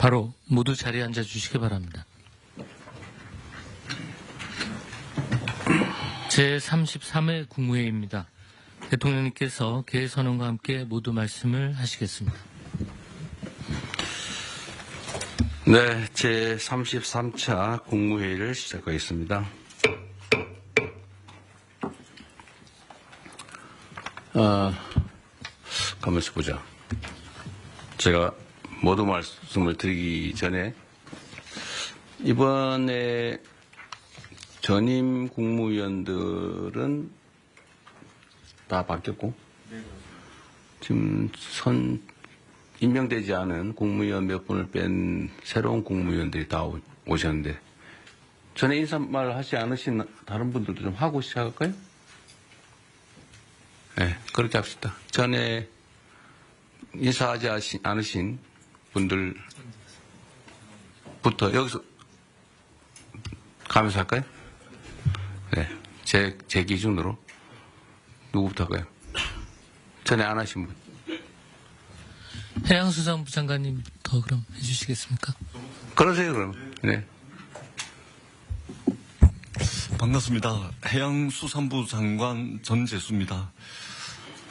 바로 모두 자리에 앉아 주시기 바랍니다. 제33회 국무회의입니다. 대통령님께서 개선언과 함께 모두 말씀을 하시겠습니다. 네, 제 33차 국무회의를 시작하겠습니다. 어, 가만있어 보자. 제가 모두 말씀을 드리기 전에 이번에 전임 국무위원들은 다 바뀌었고 지금 선 임명되지 않은 국무위원 몇 분을 뺀 새로운 국무위원들이 다 오- 오셨는데 전에 인사말 하지 않으신 다른 분들도 좀 하고 시작할까요? 네, 그렇게 합시다. 전에 인사하지 않으신 분들부터 여기서 가면서 할까요? 네, 제, 제 기준으로 누구부터 할까요? 전에 안 하신 분. 해양수산부 장관님부터 그럼 해주시겠습니까? 그러세요, 그럼. 네. 반갑습니다. 해양수산부 장관 전재수입니다.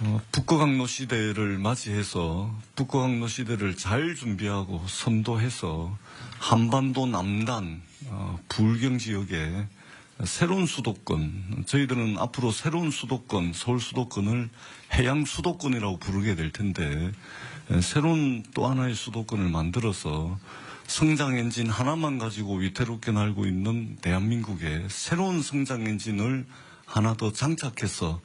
어, 북극항로 시대를 맞이해서 북극항로 시대를 잘 준비하고 선도해서 한반도 남단 어, 불경 지역에 새로운 수도권 저희들은 앞으로 새로운 수도권 서울 수도권을 해양 수도권이라고 부르게 될 텐데 에, 새로운 또 하나의 수도권을 만들어서 성장 엔진 하나만 가지고 위태롭게 날고 있는 대한민국의 새로운 성장 엔진을 하나 더 장착해서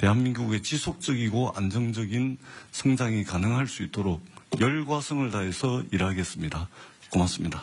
대한민국의 지속적이고 안정적인 성장이 가능할 수 있도록 열과 성을 다해서 일하겠습니다. 고맙습니다.